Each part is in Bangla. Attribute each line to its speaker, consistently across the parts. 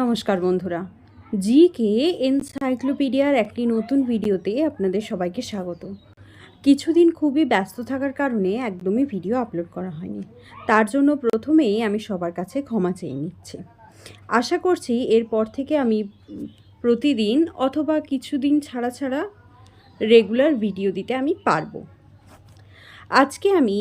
Speaker 1: নমস্কার বন্ধুরা। জি কে এনসাইক্লোপিডিয়ার একটি নতুন ভিডিওতে আপনাদের সবাইকে স্বাগত। কিছুদিন খুবই ব্যস্ত থাকার কারণে একদমই ভিডিও আপলোড করা হয়নি। তার জন্য প্রথমেই আমি সবার কাছে ক্ষমা চেয়ে নিচ্ছি। আশা করছি এরপর থেকে আমি প্রতিদিন অথবা কিছুদিন ছাড়া ছাড়া রেগুলার ভিডিও দিতে আমি পারব। আজকে আমি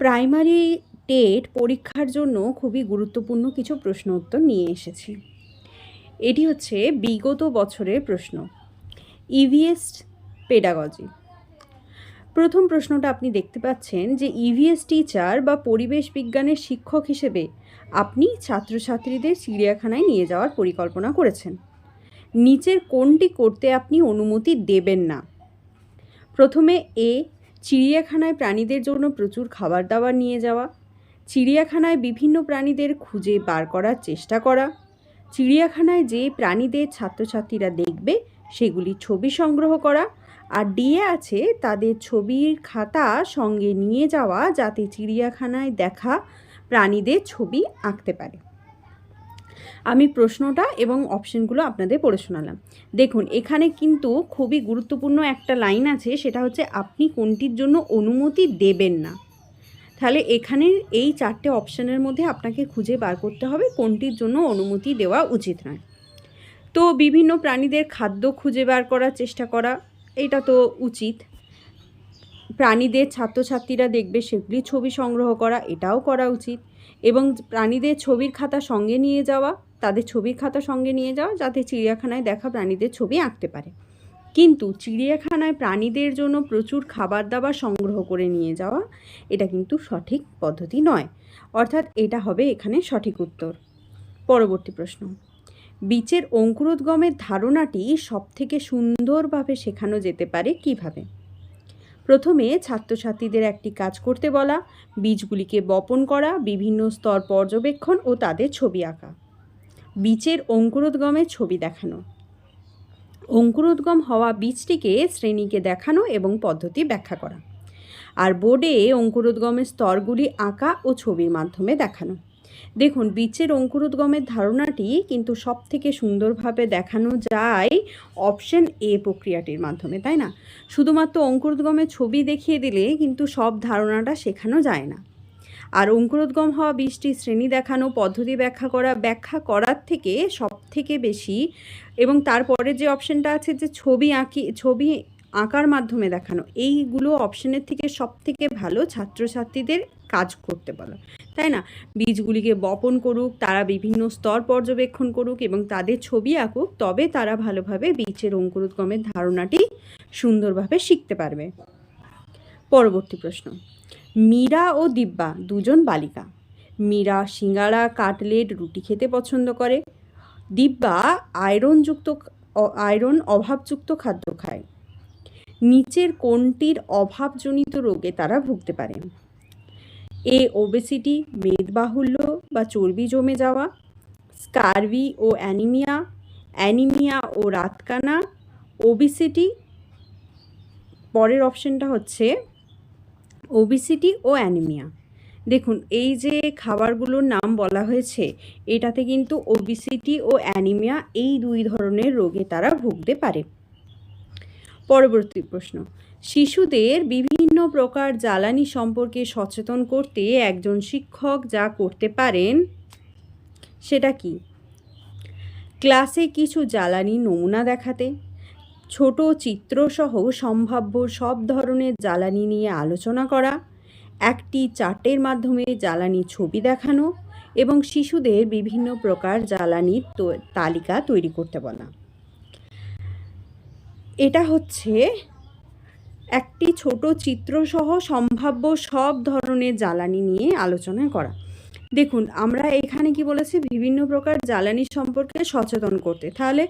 Speaker 1: প্রাইমারি টেট পরীক্ষার জন্য খুবই গুরুত্বপূর্ণ কিছু প্রশ্ন উত্তর নিয়ে এসেছি। এটি হচ্ছে বিগত বছরের প্রশ্ন। ইভিএস পেডাগজি প্রথম প্রশ্নটা আপনি দেখতে পাচ্ছেন যে ইভিএস টিচার বা পরিবেশ বিজ্ঞানের শিক্ষক হিসেবে আপনি ছাত্রছাত্রীদের চিড়িয়াখানায় নিয়ে যাওয়ার পরিকল্পনা করেছেন। নিচের কোনটি করতে আপনি অনুমতি দেবেন না? প্রথমে এ, চিড়িয়াখানায় প্রাণীদের জন্য প্রচুর খাবার দাবার নিয়ে যাওয়া, চিড়িয়াখানায় বিভিন্ন প্রাণীদের খুঁজে বার করার চেষ্টা করা চিড়িয়াখানায় যে প্রাণীদের ছাত্রছাত্রীরা দেখবে, সেগুলি ছবি সংগ্রহ করা। আর ডিএ আছে তাদের ছবির খাতা সঙ্গে নিয়ে যাওয়া যাতে চিড়িয়াখানায় দেখা প্রাণীদের ছবি আঁকতে পারে। আমি প্রশ্নটা এবং অপশনগুলো আপনাদের পড়ে শোনালাম। দেখুন, এখানে কিন্তু খুবই গুরুত্বপূর্ণ একটা লাইন আছে, সেটা হচ্ছে আপনি কোনটির জন্য অনুমতি দেবেন না। তাহলে এখানে এই চারটে অপশানের মধ্যে আপনাকে খুঁজে বার করতে হবে, কোনটির জন্য অনুমতি দেওয়া উচিত নয়। তো বিভিন্ন প্রাণীদের খাদ্য খুঁজে বার করার চেষ্টা করা, এটা তো উচিত। প্রাণীদের ছাত্রছাত্রীরা দেখবে সেগুলি ছবি সংগ্রহ করা, এটাও করা উচিত। এবং প্রাণীদের ছবির খাতা সঙ্গে নিয়ে যাওয়া, তাদের ছবির খাতা সঙ্গে নিয়ে যাওয়া, যাতে চিড়িয়াখানায় দেখা প্রাণীদের ছবি আঁকতে পারে। কিন্তু চিড়িয়াখানায় প্রাণীদের জন্য প্রচুর খাবার দাবার সংগ্রহ করে নিয়ে যাওয়া, এটা কিন্তু সঠিক পদ্ধতি নয়। অর্থাৎ এটা হবে এখানে সঠিক উত্তর। পরবর্তী প্রশ্ন। বীচের অঙ্কুরোদ্গমের ধারণাটি সবথেকে সুন্দরভাবে শেখানো যেতে পারে কীভাবে? প্রথমে ছাত্রছাত্রীদের একটি কাজ করতে বলা, বীজগুলিকে বপন করা, বিভিন্ন স্তর পর্যবেক্ষণ ও তাদের ছবি আঁকা। বীচের অঙ্কুরোদ্গমের ছবি দেখানো। অঙ্কুরোদ্গম হওয়া বীজটিকে শ্রেণীকে দেখানো এবং পদ্ধতি ব্যাখ্যা করা। আর বোর্ডে অঙ্কুরোদ্গমের স্তরগুলি আঁকা ও ছবির মাধ্যমে দেখানো। দেখুন, বীজের অঙ্কুরোদ্গমের ধারণাটি কিন্তু সব থেকে সুন্দরভাবে দেখানো যায় অপশন এ প্রক্রিয়াটির মাধ্যমে, তাই না? শুধুমাত্র অঙ্কুরোদ্গমের ছবি দেখিয়ে দিলে কিন্তু সব ধারণাটা শেখানো যায় না। আর অঙ্কুরোদ্গম হওয়া বীজটি শ্রেণি দেখানো পদ্ধতি ব্যাখ্যা করা, ব্যাখ্যা করার থেকে সব থেকে বেশি এবং তারপরে যে অপশানটা আছে যে ছবি আঁকি, ছবি আঁকার মাধ্যমে দেখানো, এইগুলো অপশানের থেকে সব থেকে ভালো ছাত্রছাত্রীদের কাজ করতে বলো। তাই না? বীজগুলিকে বপন করুক, তারা বিভিন্ন স্তর পর্যবেক্ষণ করুক এবং তাদের ছবি আঁকুক, তবে তারা ভালোভাবে বীজের অঙ্কুরোদ্গমের ধারণাটি সুন্দরভাবে শিখতে পারবে। পরবর্তী প্রশ্ন। মীরা ও দিব্যা দুজন বালিকা। মীরা সিঙ্গাড়া, কাটলেট, রুটি খেতে পছন্দ করে। দিব্যা আয়রনযুক্ত আয়রন অভাবযুক্ত খাদ্য খায়। নিচের কোনটির অভাবজনিত রোগে তারা ভুগতে পারে? এ ওবেসিটি মেদবাহুল্য বা চর্বি জমে যাওয়া। স্কারভি ও অ্যানিমিয়া অ্যানিমিয়া ও রাতকানা। ওবিসিটি পরের অপশনটা হচ্ছে ওবিসিটি ও অ্যানিমিয়া দেখুন, এই যে খাবারগুলোর নাম বলা হয়েছে, এটাতে কিন্তু ওবিসিটি ও অ্যানিমিয়া এই দুই ধরনের রোগে তারা ভুগতে পারে। পরবর্তী প্রশ্ন, শিশুদের বিভিন্ন প্রকার জ্বালানি সম্পর্কে সচেতন করতে একজন শিক্ষক যা করতে পারেন, সেটা কি? ক্লাসে কিছু জ্বালানি নমুনা দেখাতে ছোট চিত্রসহ সম্ভাব্য সব ধরনের জ্বালানি নিয়ে আলোচনা করা, একটি চার্টের মাধ্যমে জ্বালানি ছবি দেখানো এবং শিশুদের বিভিন্ন প্রকার জ্বালানির তালিকা তৈরি করতে বলা। এটা হচ্ছে একটি ছোট চিত্রসহ সম্ভাব্য সব ধরনের জ্বালানি নিয়ে আলোচনা করা। দেখুন, আমরা এখানে কি বলেছি? বিভিন্ন প্রকার জ্বালানি সম্পর্কে সচেতন করতে। তাহলে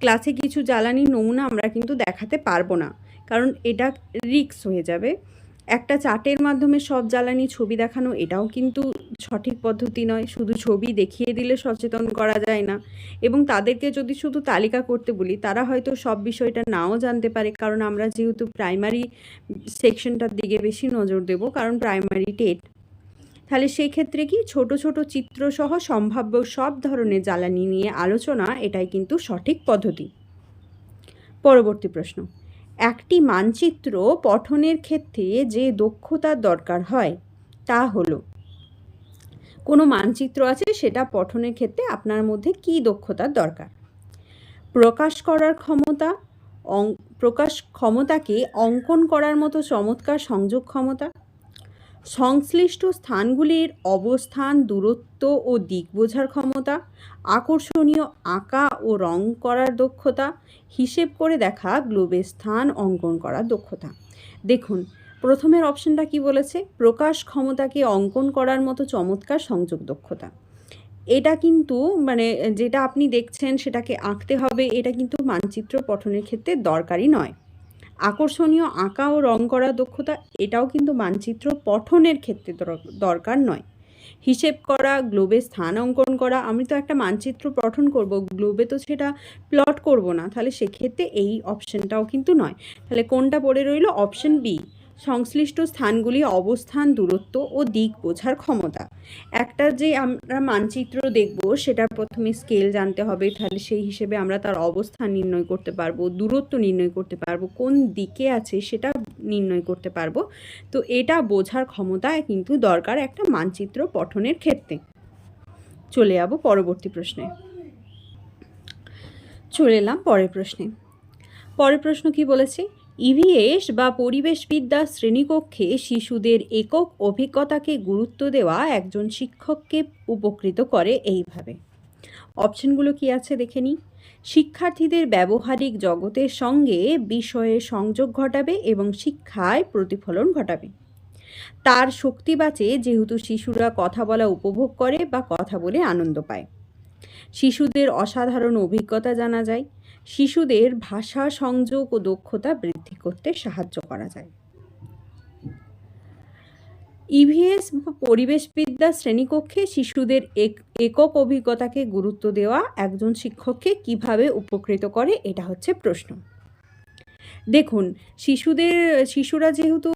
Speaker 1: ক্লাসে কিছু জ্বালানি নমুনা আমরা কিন্তু দেখাতে পারব না, কারণ এটা রিক্স হয়ে যাবে। একটা চার্টের মাধ্যমে সব জ্বালানি ছবি দেখানো, এটাও কিন্তু সঠিক পদ্ধতি নয়। শুধু ছবি দেখিয়ে দিলে সচেতন করা যায় না। এবং তাদেরকে যদি শুধু তালিকা করতে বলি, তারা হয়তো সব বিষয়টা নাও জানতে পারে, কারণ আমরা যেহেতু প্রাইমারি সেকশনটার দিকে বেশি নজর দেব, কারণ প্রাইমারি টেট। তাহলে সেই ক্ষেত্রে কি ছোট ছোট চিত্রসহ সম্ভাব্য সব ধরনের জ্বালানি নিয়ে আলোচনা এটাই কিন্তু সঠিক পদ্ধতি। পরবর্তী প্রশ্ন। একটি মানচিত্র পঠনের ক্ষেত্রে যে দক্ষতার দরকার হয় তা হলো, কোনো মানচিত্র আছে সেটা পঠনের ক্ষেত্রে আপনার মধ্যে কি দক্ষতার দরকার? প্রকাশ করার ক্ষমতা প্রকাশ ক্ষমতাকে অঙ্কন করার মতো চমৎকার সংযোগ ক্ষমতা সংশ্লিষ্ট স্থানগুলির অবস্থান, দূরত্ব ও দিক বোঝার ক্ষমতা, আকর্ষণীয় আঁকা ও রং করার দক্ষতা, হিসেব করে দেখা গ্লোবের স্থান অঙ্কন করার দক্ষতা। দেখুন, প্রথমের অপশনটা কি বলেছে? প্রকাশ ক্ষমতাকে অঙ্কন করার মতো চমৎকার সংযোগ দক্ষতা। এটা কিন্তু মানে যেটা আপনি দেখছেন সেটাকে আঁকতে হবে, এটা কিন্তু মানচিত্র পঠনের ক্ষেত্রে দরকারি নয়। আকর্ষণীয় আঁকা ও রং করা দক্ষতা, এটাও কিন্তু মানচিত্র পঠনের ক্ষেত্রে দরকার নয়। হিসেব করা গ্লোবে স্থান অঙ্কন করা, আমি তো একটা মানচিত্র পঠন করব গ্লোবে তো সেটা প্লট করব না, তাহলে সেক্ষেত্রে এই অপশানটাও কিন্তু নয়। তাহলে কোনটা পড়ে রইল? অপশান বি সংশ্লিষ্ট স্থানগুলি অবস্থান, দূরত্ব ও দিক বোঝার ক্ষমতা। একটা যে আমরা মানচিত্র দেখব, সেটা প্রথমে স্কেল জানতে হবে, তাহলে সেই হিসেবে আমরা তার অবস্থান নির্ণয় করতে পারব, দূরত্ব নির্ণয় করতে পারব, কোন দিকে আছে সেটা নির্ণয় করতে পারব। তো এটা বোঝার ক্ষমতা কিন্তু দরকার একটা মানচিত্র পঠনের ক্ষেত্রে। চলে যাব পরবর্তী প্রশ্নে। চলে এলাম পরের প্রশ্নে। পরের প্রশ্ন কি বলেছে? ইভিএস বা পরিবেশবিদ্যা শ্রেণীকক্ষে শিশুদের একক অভিজ্ঞতাকে গুরুত্ব দেওয়া একজন শিক্ষককে উপকৃত করে এইভাবে। অপশনগুলো কি আছে দেখে নিই। শিক্ষার্থীদের ব্যবহারিক জগতের সঙ্গে বিষয়ে সংযোগ ঘটাবে এবং শিক্ষায় প্রতিফলন ঘটাবে। তার শক্তি বাঁচে যেহেতু শিশুরা কথা বলা উপভোগ করে বা কথা বলে আনন্দ পায়। শিশুদের অসাধারণ অভিজ্ঞতা জানা যায়। শিশুদের ভাষা সংযোগ ও দক্ষতা বৃদ্ধি করতে সাহায্য করা যায়। ইভিএস পরিবেশবিদ্যা শ্রেণীকক্ষে শিশুদের একক অভিজ্ঞতাকে গুরুত্ব দেওয়া একজন শিক্ষককে কীভাবে উপকৃত করে, এটা হচ্ছে প্রশ্ন। দেখুন, শিশুদের, শিশুরা যেহেতু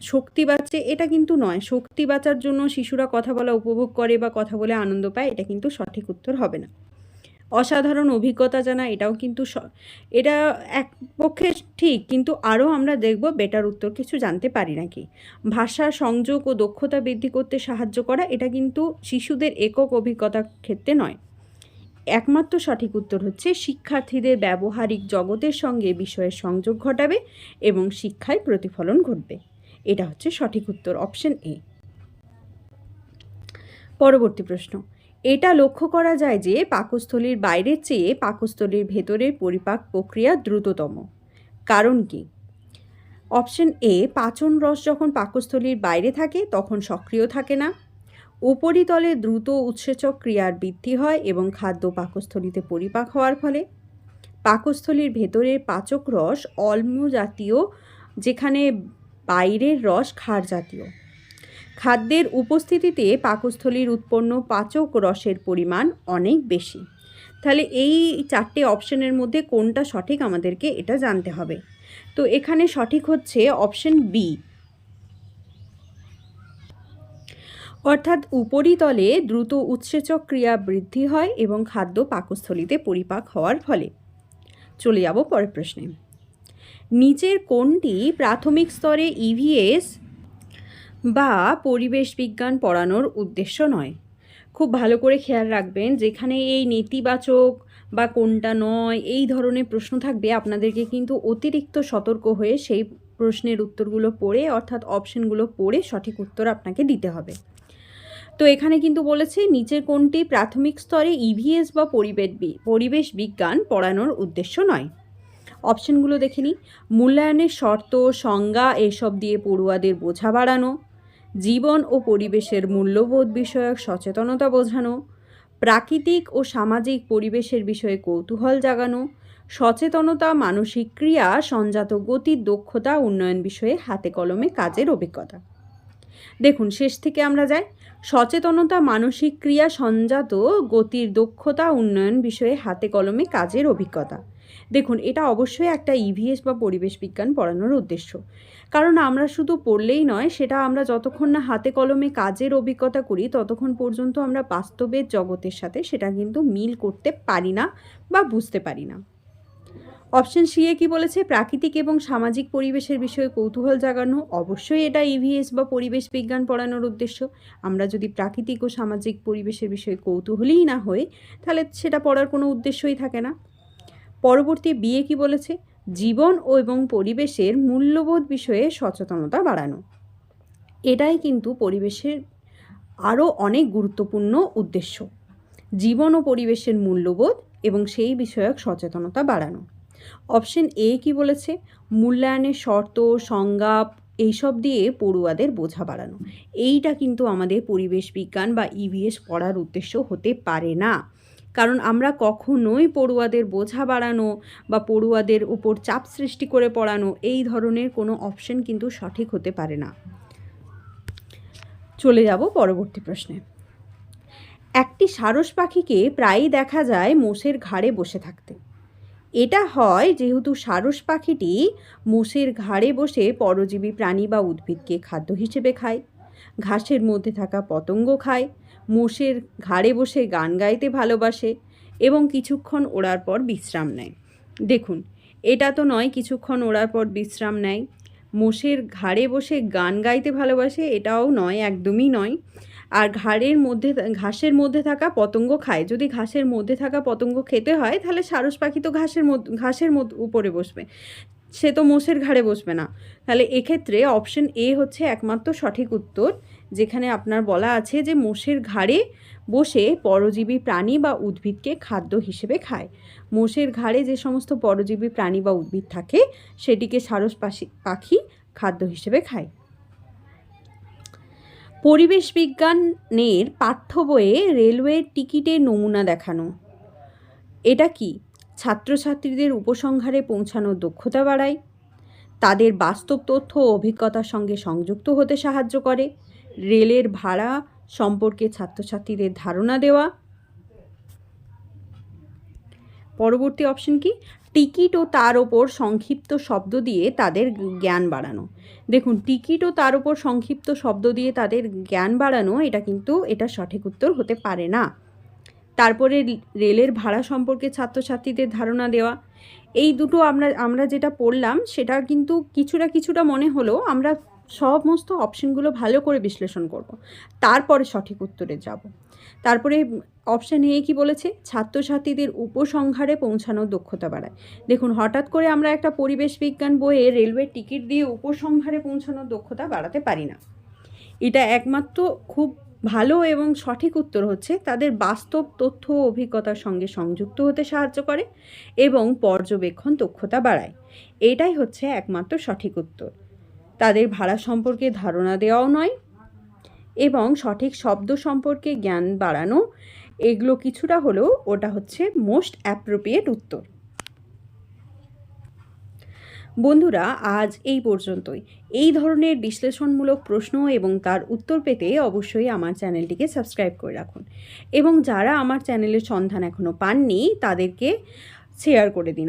Speaker 1: শক্তি বাঁচে, এটা কিন্তু নয়। শক্তি বাঁচার জন্য শিশুরা কথা বলা, উপভোগ করে বা কথা বলে আনন্দ পায়, এটা কিন্তু সঠিক উত্তর হবে না। অসাধারণ অভিজ্ঞতা জানা, এটাও কিন্তু এটা এক পক্ষে ঠিক, কিন্তু আরও আমরা দেখব বেটার উত্তর, কিছু জানতে পারি নাকি। ভাষা সংযোগ ও দক্ষতা বৃদ্ধি করতে সাহায্য করা, এটা কিন্তু শিশুদের একক অভিজ্ঞতার ক্ষেত্রে নয়। একমাত্র সঠিক উত্তর হচ্ছে, শিক্ষার্থীদের ব্যবহারিক জগতের সঙ্গে বিষয়ের সংযোগ ঘটাবে এবং শিক্ষায় প্রতিফলন ঘটবে। এটা হচ্ছে সঠিক উত্তর, অপশন এ। পরবর্তী প্রশ্ন। এটা লক্ষ্য করা যায় যে পাকস্থলীর বাইরের চেয়ে পাকস্থলীর ভেতরের পরিপাক প্রক্রিয়া দ্রুততম। কারণ কি? অপশন এ, পাচন রস যখন পাকস্থলীর বাইরে থাকে, তখন সক্রিয় থাকে না। উপরিতলে দ্রুত উৎসেচক ক্রিয়ার বৃদ্ধি হয় এবং খাদ্য পাকস্থলীতে পরিপাক হওয়ার ফলে। পাকস্থলীর ভেতরের পাচক রস অল্ম জাতীয় যেখানে বাইরের রস ক্ষার জাতীয় খাদ্যের উপস্থিতিতে পাকস্থলীর উৎপন্ন পাচক রসের পরিমাণ অনেক বেশি। তাহলে এই চারটে অপশনের মধ্যে কোনটা সঠিক আমাদেরকে এটা জানতে হবে। তো এখানে সঠিক হচ্ছে অপশন বি অর্থাৎ উপরিতলে দ্রুত উৎসেচক ক্রিয়া বৃদ্ধি হয় এবং খাদ্য পাকস্থলীতে পরিপাক হওয়ার ফলে। চলে যাব পরের প্রশ্নে। নিচের কোনটি প্রাথমিক স্তরে ইভিএস বা পরিবেশ বিজ্ঞান পড়ানোর উদ্দেশ্য নয়। খুব ভালো করে খেয়াল রাখবেন যেখানে এই নেতিবাচক বা কোনটা নয়, এই ধরনের প্রশ্ন থাকবে, আপনাদেরকে কিন্তু অতিরিক্ত সতর্ক হয়ে সেই প্রশ্নের উত্তরগুলো পড়ে, অর্থাৎ অপশনগুলো পড়ে সঠিক উত্তর আপনাকে দিতে হবে। তো এখানে কিন্তু বলেছে, নিচের কোনটি প্রাথমিক স্তরে ইভিএস বা পরিবেশ পরিবেশ বিজ্ঞান পড়ানোর উদ্দেশ্য নয়। অপশনগুলো দেখে নিই। মূল্যায়নের শর্ত, সংজ্ঞা, এসব দিয়ে পড়ুয়াদের বোঝা বাড়ানো জীবন ও পরিবেশের মূল্যবোধ বিষয়ক সচেতনতা বোঝানো, প্রাকৃতিক ও সামাজিক পরিবেশের বিষয়ে কৌতূহল জাগানো, সচেতনতা, মানসিক ক্রিয়া, সঞ্জাত গতির দক্ষতা, উন্নয়ন বিষয়ে হাতে কলমে কাজের অভিজ্ঞতা। দেখুন, শেষ থেকে আমরা যাই। সচেতনতা, মানসিক ক্রিয়া, সঞ্জাত গতির দক্ষতা উন্নয়ন বিষয়ে হাতে কলমে কাজের অভিজ্ঞতা। দেখুন, এটা অবশ্যই একটা ইভিএস বা পরিবেশ বিজ্ঞান পড়ানোর উদ্দেশ্য। কারণ আমরা শুধু পড়লেই নয়, সেটা আমরা যতক্ষণ না হাতে কলমে কাজের অভিজ্ঞতা করি, ততক্ষণ পর্যন্ত আমরা বাস্তবের জগতের সাথে সেটা কিন্তু মিল করতে পারি না বা বুঝতে পারি না। অপশন সি এ কি বলেছে, প্রাকৃতিক এবং সামাজিক পরিবেশের বিষয়ে কৌতূহল জাগানো অবশ্যই এটা ইভিএস বা পরিবেশ বিজ্ঞান পড়ানোর উদ্দেশ্য। আমরা যদি প্রাকৃতিক ও সামাজিক পরিবেশের বিষয়ে কৌতূহলই না হই, তাহলে সেটা পড়ার কোনো উদ্দেশ্যই থাকে না। পরবর্তী বিয়ে কি বলেছে, জীবন ও এবং পরিবেশের মূল্যবোধ বিষয়ে সচেতনতা বাড়ানো। এটাই কিন্তু পরিবেশের আরও অনেক গুরুত্বপূর্ণ উদ্দেশ্য। জীবন ও পরিবেশের মূল্যবোধ এবং সেই বিষয়ক সচেতনতা বাড়ানো। অপশন এ কি বলেছে? মূল্যায়নের শর্ত, সংজ্ঞা এইসব দিয়ে পড়ুয়াদের বোঝা বাড়ানো। এইটা কিন্তু আমাদের পরিবেশ বিজ্ঞান বা ইভিএস পড়ার উদ্দেশ্য হতে পারে না। কারণ আমরা কখনোই পড়ুয়াদের বোঝা বাড়ানো বা পড়ুয়াদের উপর চাপ সৃষ্টি করে পড়ানো এই ধরনের কোনো অপশন কিন্তু সঠিক হতে পারে না। চলে যাব পরবর্তী প্রশ্নে। একটি সারস পাখিকে প্রায়ই দেখা যায় মোষের ঘাড়ে বসে থাকতে। এটা হয় যেহেতু সারস পাখিটি মোষের ঘাড়ে বসে পরজীবী প্রাণী বা উদ্ভিদকে খাদ্য হিসেবে খায়। ঘাসের মধ্যে থাকা পতঙ্গ খায়। মোষের ঘাড়ে বসে গান গাইতে ভালোবাসে এবং কিছুক্ষণ ওড়ার পর বিশ্রাম নেয়। দেখুন, এটা তো নয় কিছুক্ষণ ওড়ার পর বিশ্রাম নেয়। মোষের ঘাড়ে বসে গান গাইতে ভালোবাসে এটাও নয়, একদমই নয়। আর ঘাড়ের মধ্যে ঘাসের মধ্যে থাকা পতঙ্গ খায়। যদি ঘাসের মধ্যে থাকা পতঙ্গ খেতে হয়, তাহলে সারস পাখি তো ঘাসের ঘাসের উপরে বসবে। সে তো মোষের ঘাড়ে বসবে না। তাহলে এক্ষেত্রে অপশন এ হচ্ছে একমাত্র সঠিক উত্তর, যেখানে আপনার বলা আছে যে মোষের ঘাড়ে বসে পরজীবী প্রাণী বা উদ্ভিদকে খাদ্য হিসেবে খায়। মোষের ঘাড়ে যে সমস্ত পরজীবী প্রাণী বা উদ্ভিদ থাকে, সেটিকে সারস পাখি খাদ্য হিসেবে খায়। পরিবেশ বিজ্ঞানের পাঠ্য বইয়ে রেলওয়ের টিকিটের নমুনা দেখানো। এটা কি? ছাত্রছাত্রীদের উপসংহারে পৌঁছানোর দক্ষতা বাড়ায়, তাদের বাস্তব তথ্য ও অভিজ্ঞতার সঙ্গে সংযুক্ত হতে সাহায্য করে, রেলের ভাড়া সম্পর্কে ছাত্রছাত্রীদের ধারণা দেওয়া পরবর্তী অপশন কি? টিকিট ও তার ওপর সংক্ষিপ্ত শব্দ দিয়ে তাদের জ্ঞান বাড়ানো। দেখুন, টিকিট ও তার ওপর সংক্ষিপ্ত শব্দ দিয়ে তাদের জ্ঞান বাড়ানো, এটা কিন্তু এটা সঠিক উত্তর হতে পারে না। তারপরে রেলের ভাড়া সম্পর্কে ছাত্রছাত্রীদের ধারণা দেওয়া। এই দুটো আমরা আমরা যেটা পড়লাম, সেটা কিন্তু কিছুটা কিছুটা মনে হলো আমরা সমস্ত অপশনগুলো ভালো করে বিশ্লেষণ করব। তারপরে সঠিক উত্তরে যাব। তারপরে অপশান এ কি বলেছে? ছাত্রছাত্রীদের উপসংহারে পৌঁছানোর দক্ষতা বাড়ায়। দেখুন, হঠাৎ করে আমরা একটা পরিবেশ বিজ্ঞান বইয়ে রেলওয়ে টিকিট দিয়ে উপসংহারে পৌঁছানোর দক্ষতা বাড়াতে পারি না। এটা একমাত্র খুব ভালো এবং সঠিক উত্তর হচ্ছে, তাদের বাস্তব তথ্য ও অভিজ্ঞতার সঙ্গে সংযুক্ত হতে সাহায্য করে এবং পর্যবেক্ষণ দক্ষতা বাড়ায়। এটাই হচ্ছে একমাত্র সঠিক উত্তর। তাদের ভাড়া সম্পর্কে ধারণা দেওয়াও নয় এবং সঠিক শব্দ সম্পর্কে জ্ঞান বাড়ানো, এগুলো কিছুটা হলেও ওটা হচ্ছে মোস্ট অ্যাপ্রোপ্রিয়েট উত্তর। বন্ধুরা, আজ এই পর্যন্তই। এই ধরনের বিশ্লেষণমূলক প্রশ্ন এবং তার উত্তর পেতে অবশ্যই আমার চ্যানেলটিকে সাবস্ক্রাইব করে রাখুন। এবং যারা আমার চ্যানেলের সন্ধান এখনও পাননি, তাদেরকে শেয়ার করে দিন।